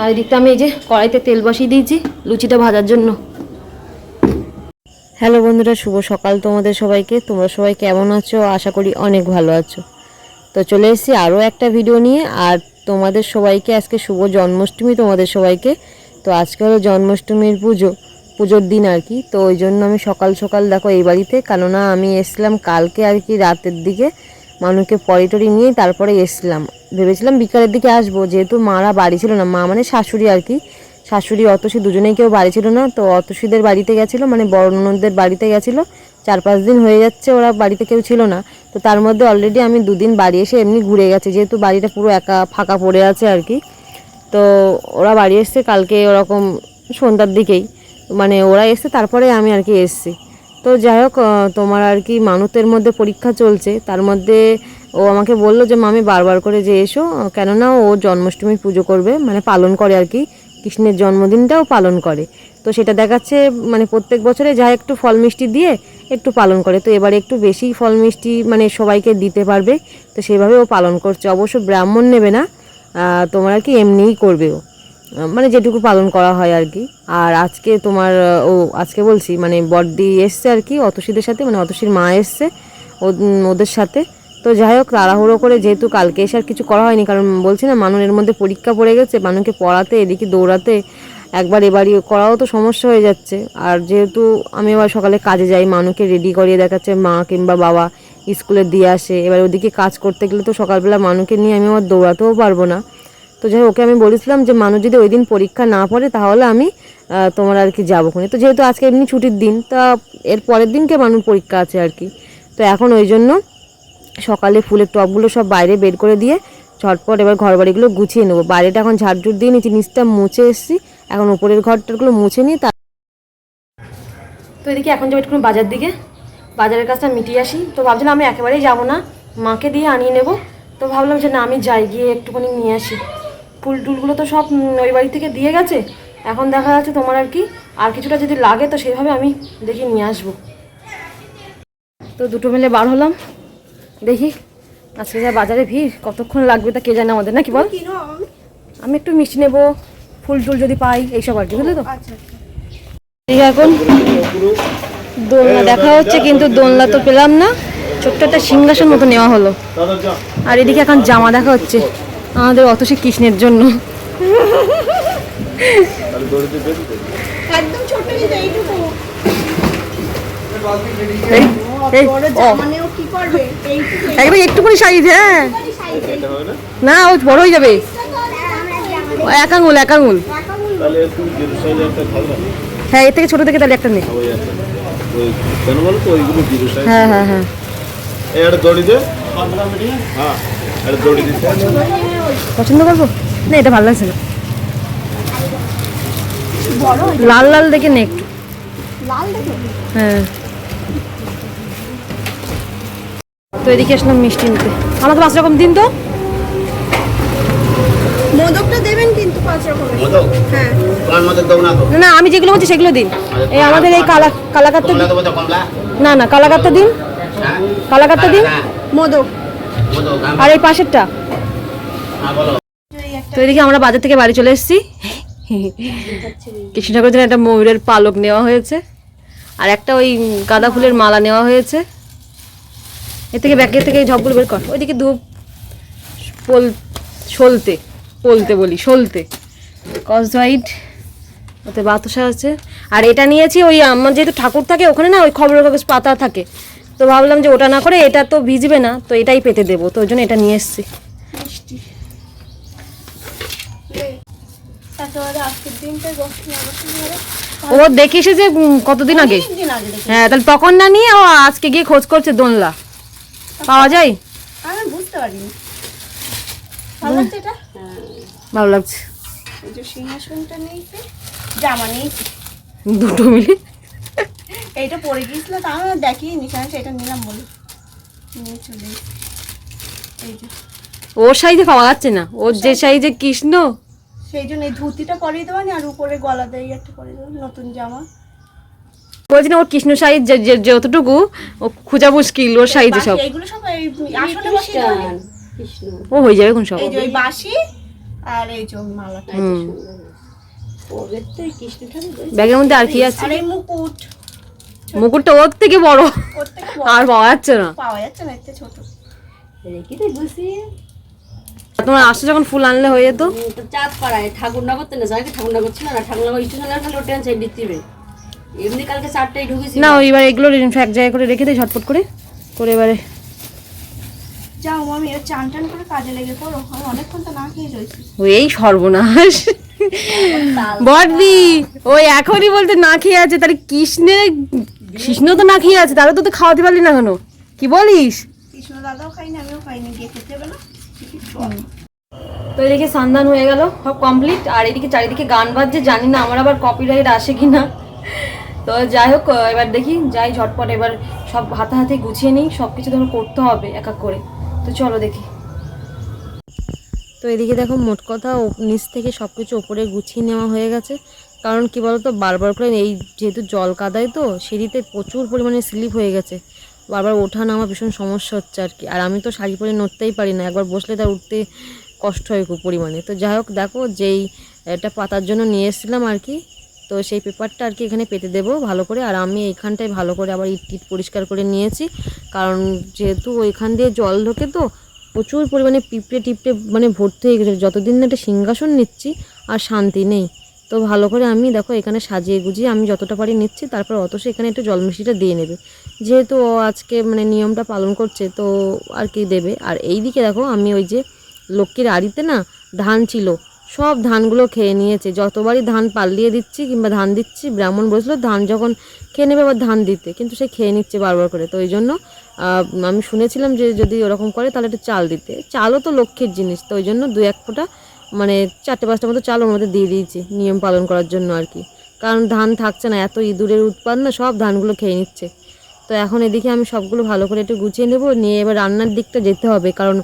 আর এদিকটা আমি এই যে কড়াইতে তেল বসিয়ে দিয়েছি, লুচিটা ভাজার জন্য। হ্যালো বন্ধুরা, শুভ সকাল তোমাদের সবাইকে। তোমরা সবাই কেমন আছো? আশা করি অনেক ভালো আছো। তো চলে এসেছি আরও একটা ভিডিও নিয়ে। আর তোমাদের সবাইকে আজকে শুভ জন্মাষ্টমী তোমাদের সবাইকে। তো আজকে হলো জন্মাষ্টমীর পুজো, পুজোর দিন আর কি। তো ওই জন্য আমি সকাল সকাল দেখো এই বাড়িতে। কেননা আমি এসলাম কালকে আর কি রাতের দিকে। মানুষকে পরি টরি নিয়ে তারপরে এসলাম ভেবেছিলাম বিকালের দিকে আসব, যেহেতু মারা বাড়ি ছিল না। মা মানে শাশুড়ি আর কি। শাশুড়ি, অতসী দুজনেই কেউ বাড়ি ছিল না। তো অতসীদের বাড়িতে গেছিল মানে বড় বাড়িতে গেছিল। চার পাঁচ দিন হয়ে যাচ্ছে ওরা বাড়িতে কেউ ছিল না। তো তার মধ্যে অলরেডি আমি দুদিন বাড়ি এসে এমনি ঘুরে গেছে। যেহেতু বাড়িটা পুরো একা, ফাঁকা পড়ে আছে আর কি। তো ওরা বাড়ি এসছে কালকে ওরকম সন্ধ্যার দিকেই। মানে ওরা এসছে তারপরে আমি আর কি এসছি। তো যাই হোক তোমার আর কি মানতের মধ্যে পরীক্ষা চলছে। তার মধ্যে ও আমাকে বলল যে, মামি, বারবার করে যে এসো। কেননা ও জন্মাষ্টমী পুজো করবে মানে পালন করে আর কি। কৃষ্ণের জন্মদিনটাও পালন করে। তো সেটা দেখাচ্ছে মানে প্রত্যেক বছরে যা একটু ফল মিষ্টি দিয়ে একটু পালন করে। তো এবারে একটু বেশি ফল মিষ্টি মানে সবাইকে দিতে পারবে। তো সেভাবে ও পালন করছে। অবশ্য ব্রাহ্মণ নেবে না। তোমার আর কি এমনিই করবে ও। মানে যেটুকু পালন করা হয় আর কি। আর আজকে তোমার ও আজকে বলছি মানে বড়দি এসছে আর কি, অতসীদের সাথে মানে অতসীর মা এসছে ওদের সাথে। তো যাই হোক, তাড়াহুড়ো করে যেহেতু কালকে এসে আর কিছু করা হয়নি, কারণ বলছি না মানুষের মধ্যে পরীক্ষা পড়ে গেছে মানুষকে পড়াতে, এদিকে দৌড়াতে, একবার এবারই করাও তো সমস্যা হয়ে যাচ্ছে। আর যেহেতু আমি এবার সকালে কাজে যাই মানুষকে রেডি করিয়ে দেখাচ্ছে, মা কিংবা বাবা স্কুলে দিয়ে আসে। এবার ওদিকে কাজ করতে গেলে তো সকালবেলা মানুষকে নিয়ে আমি আবার দৌড়াতেও পারব না। যাই হোক, ওকে আমি বলেছিলাম যে মানুষ যদি ওই দিন পরীক্ষা না পড়ে তাহলে আমি তোমার আর কি যাব খুনি। তো যেহেতু আজকে এমনি ছুটির দিন তা এর পরের দিনকে মানুষ পরীক্ষা আছে আর কি। তো এখন ওই জন্য সকালে ফুলের টবগুলো সব বাইরে বের করে দিয়ে ঝটপট এবার ঘর বাড়িগুলো গুছিয়ে নেব। বাইরেটা এখন ঝাড়ঝুট দিয়ে নিচে নিচটা মুছে এসেছি। এখন উপরের ঘরটাগুলো মুছে নিয়ে তা তো এদিকে এখন যাব একটু বাজার দিকে। বাজারের কাজটা মিটিয়ে আসি। তো ভাবছিলাম আমি একেবারেই যাব না। মাকে দিয়ে আনিয়ে নেব। তো ভাবলাম যে না আমি যাই গিয়ে একটুখানি নিয়ে আসি। ফুল টুলগুলো তো সব ওই বাড়ি থেকে দিয়ে গেছে। এখন দেখা যাচ্ছে তোমার আর কি আর কিছুটা যদি লাগে তো সেভাবে আমি দেখি নিয়ে আসব। তো দুটো মিলে বার হলাম। দেখি আজকে যা বাজারে ভিড় কতক্ষণ লাগবে তা কে জানে আমাদের নাকি বল? আমি একটু মিষ্টি নেব ফুল টুল যদি পাই এইসব আর কি বুঝলি তো? ঠিক এখন দোলনা দেখা হচ্ছে কিন্তু দোলনা তো পেলাম না ছোট্ট একটা সিংহাসন মতো নেওয়া হলো। আর এদিকে এখন জামা দেখা হচ্ছে। আমাদের অতসী কৃষ্ণের জন্য। একদম ছোট এইটুকু। একটুখানি সাইজ হ্যাঁ। না? ও বড় হয়ে যাবে। ও এক আঙুল এক আঙুল। তাহলে একটু জিরো সাইজ একটা ভালো না হ্যাঁ এর থেকে ছোট থেকে তাহলে একটা নেই হ্যাঁ হ্যাঁ হ্যাঁ। দড়ি দে। হ্যাঁ দড়ি দিতে পছন্দ করব? না এটা ভালো লাগছে না। লাল লাল দেখে নে একটু। হ্যাঁ। তো এদিকে আসলাম মিষ্টি নিতে। আমাকে পাঁচ রকম দিন তো। মোদকটা দেবেন কিন্তু পাঁচ রকমের। হ্যাঁ। না না আমি যেগুলো বলছি সেগুলো দিন। এই আমাদের এই কালা কালাকাতটা দিন। না না কালাকাতটা দিন। হ্যাঁ। কালাকাতটা দিন। হ্যাঁ। মোদক। আর এই পাশেরটা? হ্যাঁ তো এদিকে আমরা বাজার থেকে বাড়ি চলে এসেছি। কৃষ্ণ জন্য একটা ময়ূরের পালক নেওয়া হয়েছে। আর একটা ওই গাঁদা ফুলের মালা নেওয়া হয়েছে। এর থেকে ব্যাগের থেকে ঝপগুলো বের কর। ওইদিকে ধূপ, পোল, সলতে, পলতে বলি, সলতে। কস হোয়াইট, ওতে বাতাসা আছে। আর এটা নিয়েছি ওই আমার যেহেতু ঠাকুর থাকে, ওখানে না ওই খবরের কাগজ পাতা থাকে। তো ভাবলাম যে ওটা না করে এটা তো ভিজবে না, তো এটাই পেতে দেবো। তো ওই জন্য এটা নিয়ে এসেছি। আজকের বসে ও উম, কতদিন আগে? হ্যাঁ তাহলে তখন না নিয়ে ও আজকে গিয়ে খোঁজ করছে দোনলা। পাওয়া যায়? আমি বুঝতে পারিনি। ভালো লাগছে এটা? ভালো লাগছে। এই যে সিংহাসনটা নিয়েছে জামা নিয়েছি দুটো মিলে? এইটা পরে গিয়েছিল তা আমি দেখিনি নিশানা সেটা নিলাম বলে। নিয়ে চলে এই যে। ওর সাইজে পাওয়া যাচ্ছে না। ওর যে সাইজে কৃষ্ণ সেই জন্য এই ধুতিটা পরিয়ে দেবো আর উপরে গলা দিয়ে একটা পরিয়ে দেবো নতুন জামা। বলছি না ওর কৃষ্ণ সাইজ যতটুকু ও খোঁজা মুশকিল ওর সাইজে সব। এইগুলো নি? ও হয়ে যাবে কোন সব। এই যে ওই বাসি আর এই যে মালাটা। ব্যাগের মধ্যে আর কি আছে? আর এই মুকুট। মুকুটটা ওর থেকে বড়। থেকে আর পাওয়া যাচ্ছে না। পাওয়া যাচ্ছে না এতে ছোট। রেখে দে গুছিয়ে তোমার আসতে যখন ফুল আনলে হয়ে যেত। চাঁদ পাড়ায় ঠাকুরনগর তো না জায়গায় ঠাকুরনগর ছিল না? ঠাকুরনগর স্টেশন খালি ওটা সাইড দিতে হবে এমনি কালকে চারটায় ঢুকেছি। না এবার এগুলো এক জায়গায় করে রেখে দিই ঝটপট করে। করে এবারে যাও আমি এর চান টান করে কাজে লেগে পড়ো। আমি অনেকক্ষণ তো না খেয়ে রয়েছি। এই সর্বনাশ। বড়দি ওই এখনই বলতে না খেয়ে আছে তাহলে কৃষ্ণে কৃষ্ণ তো না খেয়ে আছে তাহলে তো খাওয়াতে পারলি না কেন? কি বলিস? কৃষ্ণ দাদাও খাইনি আমিও খাইনি গিয়ে খেতে হবে না তো এদিকে সন্ধান হয়ে গেল, সব কমপ্লিট আর এদিকে চারিদিকে গান বাজছে, জানি না আমার আবার কপিরাইট আসে কি না তো যাই হোক এবার দেখি, যাই ঝটপট, এবার সব হাতে হাতে গুছিয়ে নিই সব কিছু ধরো করতে হবে এক এক করে। তো চলো দেখি। তো এদিকে দেখো, মোট কথা নিচ থেকে সব কিছু ওপরে গুছিয়ে নেওয়া হয়ে গেছে। কারণ কি বলতো, বারবার করে এই যেহেতু জল কাদায় তো, সিঁড়িতে প্রচুর পরিমাণে স্লিপ হয়ে গেছে। বারবার ওঠা নামা ভীষণ সমস্যা হচ্ছে আর কি। আর আমি তো শাড়ি পরে নড়তেই পারি না, একবার বসলে তার উঠতে কষ্ট হয় খুব পরিমাণে। তো যাই হোক, দেখো যেই, এটা পাতার জন্য নিয়ে এসেছিলাম আর কি। তো সেই পেপারটা আর কি এখানে পেতে দেবো ভালো করে। আর আমি এইখানটায় ভালো করে আবার ইট টিট পরিষ্কার করে নিয়েছি। কারণ যেহেতু ওইখান দিয়ে জল ঢোকে তো, প্রচুর পরিমাণে পিঁপড়ে টিপড়ে মানে ভর্তি হয়ে গেছে। যতদিন না একটা সিংহাসন নিচ্ছি, আর শান্তি নেই। তো ভালো করে আমি দেখো এখানে সাজিয়ে গুজিয়ে আমি যতটা পারি নিচ্ছি, তারপর অত সে এখানে একটু জল মিষ্টিটা দিয়ে নেবে। যেহেতু ও আজকে মানে নিয়মটা পালন করছে, তো আর কি দেবে। আর এই দিকে দেখো আমি ওই যে লক্ষ্মীর আড়িতে না ধান ছিল, সব ধানগুলো খেয়ে নিয়েছে। যতবারই ধান পাল্লিয়ে দিচ্ছি কিংবা ধান দিচ্ছি, ব্রাহ্মণ বসল ধান যখন খেয়ে নেবে আবার ধান দিতে, কিন্তু সে খেয়ে নিচ্ছে বারবার করে। তো ওই জন্য আমি শুনেছিলাম যে যদি ওরকম করে তাহলে একটু চাল দিতে। চালও তো লক্ষ্মীর জিনিস, তো ওই জন্য দু এক ফোঁটা মানে চারটে পাঁচটা মতো চাল ওর মধ্যে দিয়ে দিয়েছি, নিয়ম পালন করার জন্য আর কি। কারণ ধান থাকছে না, এত ইঁদুরের উৎপাদ না, সব ধানগুলো খেয়ে নিচ্ছে। তো এখন এদিকে আমি সবগুলো ভালো করে একটু গুছিয়ে নেব, নিয়ে এবার রান্নার দিকটা যেতে হবে। কারণ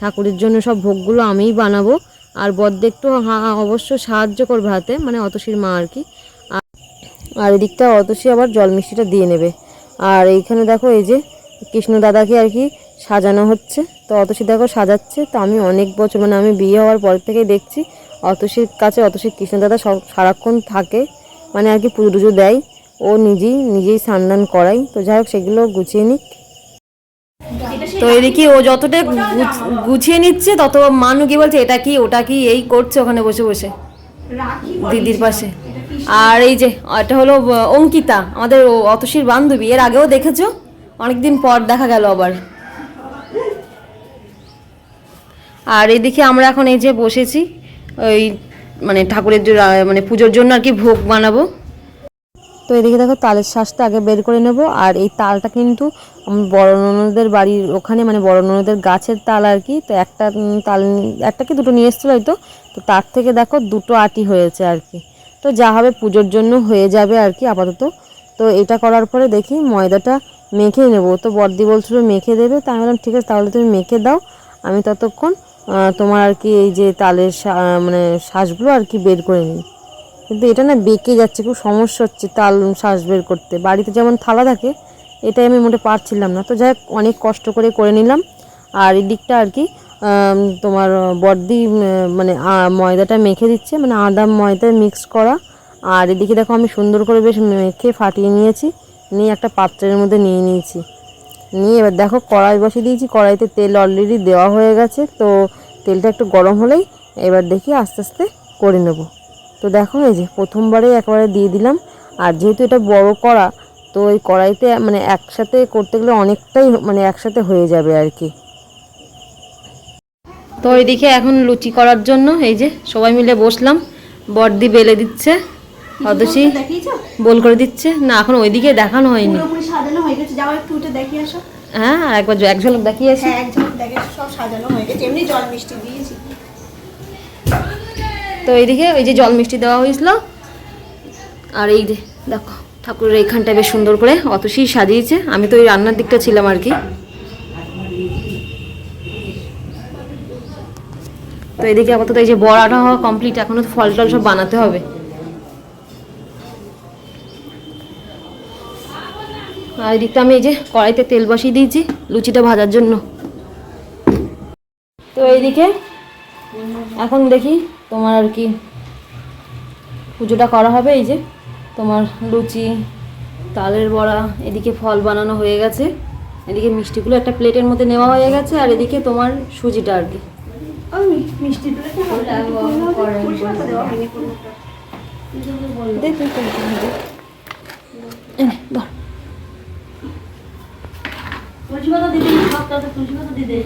ঠাকুরের জন্য সব ভোগগুলো আমিই বানাবো, আর বদ্দে একটু অবশ্য সাহায্য করবে হাতে মানে অতসীর মা আর কি। আর এদিকটা অতসী আবার জল মিষ্টিটা দিয়ে নেবে। আর এইখানে দেখো এই যে কৃষ্ণ দাদাকে আর কি সাজানো হচ্ছে। তো অতসী দেখো সাজাচ্ছে। তো আমি অনেক বছর মানে আমি বিয়ে হওয়ার পর থেকেই দেখছি অতসীর কাছে অতসীর কৃষ্ণ দাদা সব সারাক্ষণ থাকে। মানে আর কি পুজো টুজো দেয়। ও নিজেই নিজেই স্নান করাই তো যাই হোক, সেগুলো গুছিয়ে নিক। তো এদিকে ও যতটা গুছিয়ে নিচ্ছে, তত মানু কি বলছে, এটা কি, ওটা কি, এই করছে ওখানে বসে বসে। দিদির পাশে। আর এই যে, এটা হলো অঙ্কিতা, আমাদের অতসীর বান্ধবী। এর আগেও দেখেছ? অনেকদিন পর দেখা গেল আবার। আর এদিকে আমরা এখন এই যে বসেছি, ওই মানে ঠাকুরের মানে পুজোর জন্য আর কি ভোগ বানাবো। তো এদিকে দেখো তালের শ্বাসটা আগে বের করে নেব, আর এই তালটা কিন্তু বড় ননদের বাড়ির ওখানে মানে বড় ননদের গাছের তাল আর কি। তো একটা তাল একটা কি দুটো নিয়ে এসেছিল হয়তো? তো তার থেকে দেখো দুটো আটি হয়েছে আর কি। তো যা হবে পুজোর জন্য হয়ে যাবে আর কি আপাতত। তো এটা করার পরে দেখি ময়দাটা মেখে নেব। তো বর্দি বলছিল মেখে দেবে, তা আমি বললাম ঠিক আছে, তাহলে তুমি মেখে দাও, আমি ততক্ষণ তোমার আর কি এই যে তালের মানে শ্বাসগুলো আর কি বের করে নিই। কিন্তু এটা না বেঁকে যাচ্ছে, খুব সমস্যা হচ্ছে তাল শ্বাস বের করতে। বাড়িতে যেমন থালা থাকে, এটাই আমি মোটে পারছিলাম না। তো যাই অনেক কষ্ট করে করে নিলাম। আর এই দিকটা আর কি তোমার বর্দি মানে ময়দাটা মেখে দিচ্ছে। মানে আদা ময়দা মিক্স করা। আর এদিকে দেখো আমি সুন্দর করে বেশ মেখে ফাটিয়ে নিয়েছি। নিয়ে একটা পাত্রের মধ্যে নিয়ে নিয়েছি। নিয়ে এবার দেখো কড়াই বসিয়ে দিয়েছি, কড়াইতে তেল অলরেডি দেওয়া হয়ে গেছে, তো তেলটা একটু গরম হলেই এবার দেখি আস্তে আস্তে করে নেব। তো দেখো এই যে প্রথমবারেই একবারে দিয়ে দিলাম, আর যেহেতু এটা বড় কড়া, তো ওই কড়াইতে মানে একসাথে করতে গেলে অনেকটাই মানে একসাথে হয়ে যাবে আর কি। তো ওইদিকে এখন লুচি করার জন্য এই যে সবাই মিলে বসলাম বর্দি বেলে দিচ্ছে। দেখিয়েছো? বল করে দিচ্ছে। না এখন ওইদিকে দেখানো হয়নি। সাজানো হয়ে গেছে। যাও একটু উঠে দেখিয়ে আসো। হ্যাঁ আর একবার এক ঝলক দেখিয়ে আসি। হ্যাঁ একজন দেখে সব সাজানো হয়ে গেছে। এমনি জল মিষ্টি দিয়েছি। তো এইদিকে ওই যে জল মিষ্টি দেওয়া হয়েছিল। আর এই যে দেখো ঠাকুরের এইখানটা বেশ সুন্দর করে অতসী সাজিয়েছে। আমি তো ওই রান্নার দিকটা ছিলাম আর কি। তো এদিকে আপাতত এই যে বড়াটা হওয়া কমপ্লিট এখনও ফল টল সব বানাতে হবে। আর এদিকটা আমি এই যে কড়াইতে তেল বসিয়ে দিয়েছি লুচিটা ভাজার জন্য। তো এইদিকে এখন দেখি তোমার আর কি পুজোটা করা হবে এই যে তোমার লুচি তালের বড়া এদিকে ফল বানানো হয়ে গেছে। এদিকে মিষ্টিগুলো একটা প্লেটের মধ্যে নেওয়া হয়ে গেছে আর এদিকে তোমার সুজিটা আর কি। মিষ্টি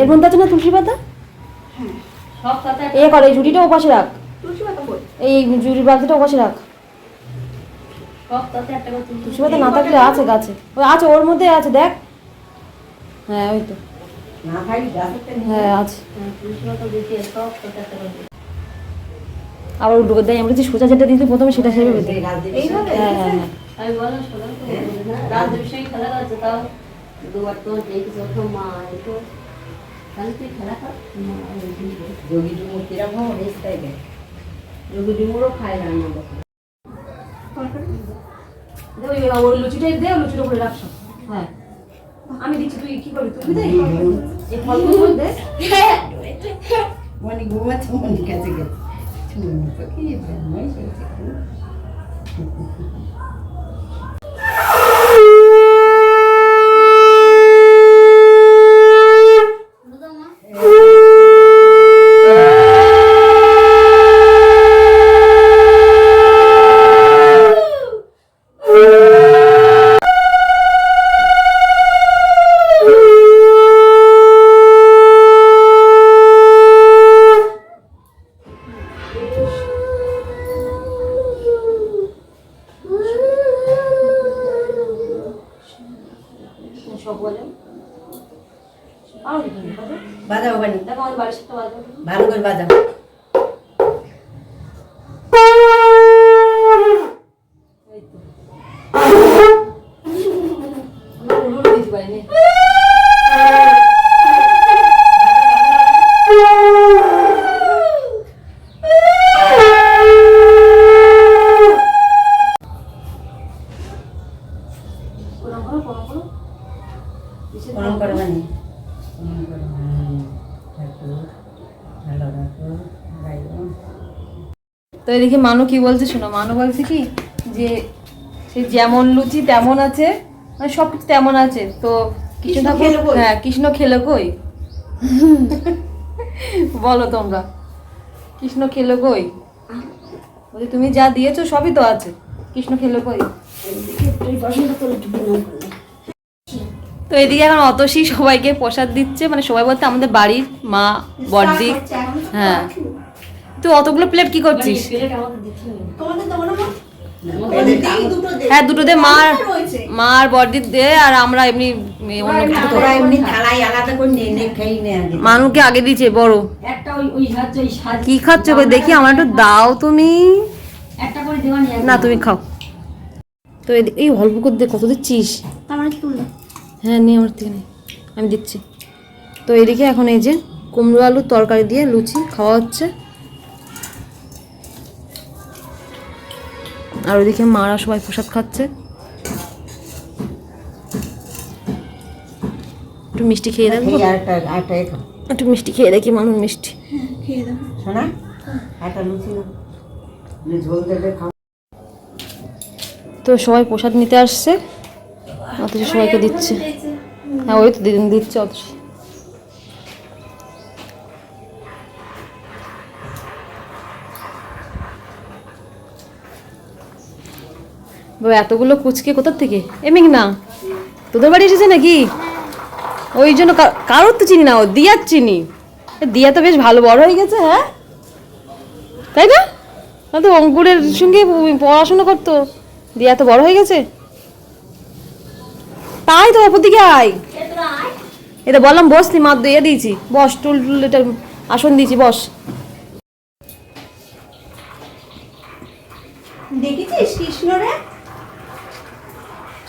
এর মধ্যে আছে না তুলসী পাতা এ কর এই ঝুড়িটা ওপাশে রাখ? এই ঝুড়ির বালতিটা ওপাশে রাখ। তুলসী পাতা না থাকলে আছে গাছে। ওই আছে ওর মধ্যে আছে দেখ। হ্যাঁ ওই তো। হ্যাঁ আছে। হ্যাঁ। আবার উল্টো করে দেয় আমি বলছি সোজা যেটা দিতে প্রথমে সেটা পেতে এইভাবে? হ্যাঁ হ্যাঁ হ্যাঁ। দুবার তো দেখেছি ওঠো মা একটু তাহলে তুই খেলা কর। মা, ওই দিকে। যোগী ডিমুরও খায় রান্না দে ওই ওই লুচিটাই দে লুচিটা করে রাখ হ্যাঁ। আমি দিচ্ছি তুই কি করবি? তুই দে এই ফলগুলো দে। মানে ঘুমাচ্ছে মনে কাছে গেছে। কি নয় চলছে সব বলে আর কি করবি? বাজাও বানি দেখো আমার বাড়ির সাথে বাজবে ভালো করে বাজাও এই তো আমরা উলুর দিতে পারিনি প্রণাম করো প্রণাম করো কিসের প্রণাম করে বানি প্রণাম করে বানি ঠাকুর ভালো রাখো গাইও তো এদিকে মানু কি বলছে শোনো মানু বলছে কি যে সে যেমন লুচি তেমন আছে মানে সব কিছু তেমন আছে তো কৃষ্ণ ঠাকুর খেলো হ্যাঁ কৃষ্ণ খেলো কই? বলো তোমরা কৃষ্ণ খেলো কই? বলছি তুমি যা দিয়েছ সবই তো আছে কৃষ্ণ খেলো কই? তো এদিকে এখন অতসী সবাইকে প্রসাদ দিচ্ছে মানে সবাই বলতে আমাদের বাড়ির মা বড়দি হ্যাঁ। তুই অতগুলো প্লেট কি করছিস? না। হ্যাঁ দুটো দে। মার মার বড়দির দে আর আমরা এমনি মানুকে আগে দিয়েছে বড়। কি খাচ্ছ দেখি আমার একটু দাও তুমি। না তুমি খাও। তো এদি- এই অল্প করে দে কত দিচ্ছিস? আমার কি তুললো? হ্যাঁ নিয়ে আমার থেকে নে। আমি দিচ্ছি। তো এদিকে এখন এই যে কুমড়ো আলুর তরকারি দিয়ে লুচি খাওয়া হচ্ছে। আর ওইদিকে মারা সবাই প্রসাদ খাচ্ছে। একটু মিষ্টি খেয়ে খাও। একটু মিষ্টি খেয়ে দেখি মানুষ মিষ্টি। তো সবাই প্রসাদ নিতে আসছে। অথচ সবাইকে দিচ্ছে। হ্যাঁ ওই তো দিদিন দিচ্ছে অথচ। বাবা, এতগুলো কুচকে কোথার থেকে? এমনি না তোদের বাড়ি এসেছে নাকি? ওই জন্য কারোর তো চিনি না ও দিয়ার চিনি। দিয়া তো বেশ ভালো বড় হয়ে গেছে হ্যাঁ? তাই না? তো অঙ্কুরের সঙ্গে পড়াশোনা করতো দিয়া তো বড় হয়ে গেছে। তাই তো ওপর দিকে আয়। এটা বললাম বস তুই মার দিয়ে দিয়েছি। বস টুল টুল এটা আসন দিয়েছি বস। দেখেছিস কৃষ্ণরে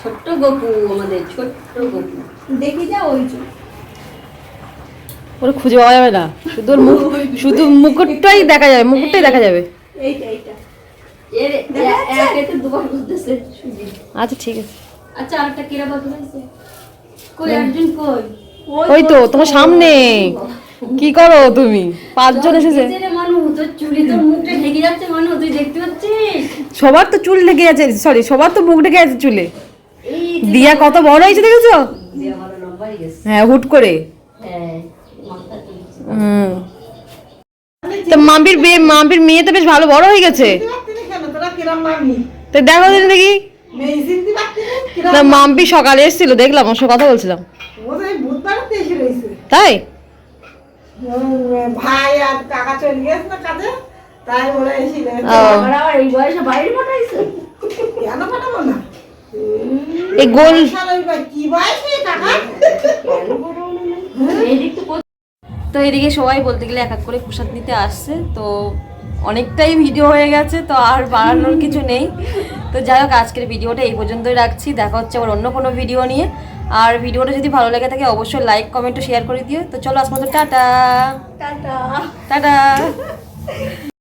ছোট্ট গপু আমাদের ছোট্ট গপু। দেখি যা ওই যে। ওরে খুঁজে পাওয়া যাবে না। শুধু মুখ শুধু মুকুটটাই দেখা যাবে মুকুটটাই দেখা যাবে। এইটা এইটা। এর দেখা এ- যাচ্ছে? এক এতে দুবার করতেছে সুজি আচ্ছা ঠিক আছে। আচ্ছা আরেকটা কিরা বাকি হয়েছে কই অর্জুন কই? ওই তো তোমার সামনে। কি করো তুমি? পাঁচজন এসেছে। মানু ঢেকে মানু সবার তো চুল লেগে আছে সরি সবার তো মুখ ঢেকে আছে চুলে। দিয়া কত বড় হয়েছে দেখেছ? দিয়ে ভালো লম্বাই গেছে। হ্যাঁ হুট করে। হ্যাঁ তো মাম্পির বিয়ে মাম্পির মেয়ে তো বেশ ভালো বড় হয়ে গেছে। কেন? তোরা কিরম মামি তো দেখো দেখি না মাম্পি? সকালে এসেছিল দেখলাম ওর সাথে কথা বলছিলাম। তাই? ভাই আর কাকা চলে গেছে না কাজে তাই ওরা এসে ও। এই বয়সে বাইরে পাঠাইছে? কেন পাঠাবো না? এই গোল এদিক তো এদিকে সবাই বলতে গেলে এক এক করে প্রসাদ নিতে আসছে তো অনেকটাই ভিডিও হয়ে গেছে তো আর বাড়ানোর কিছু নেই। তো যাই হোক আজকের ভিডিওটা এই পর্যন্তই রাখছি দেখা হচ্ছে আবার অন্য কোনো ভিডিও নিয়ে। আর ভিডিওটা যদি ভালো লেগে থাকে অবশ্যই লাইক কমেন্ট শেয়ার করে দিও। তো চলো আজ মতো টাটা। টাটা। টাটা।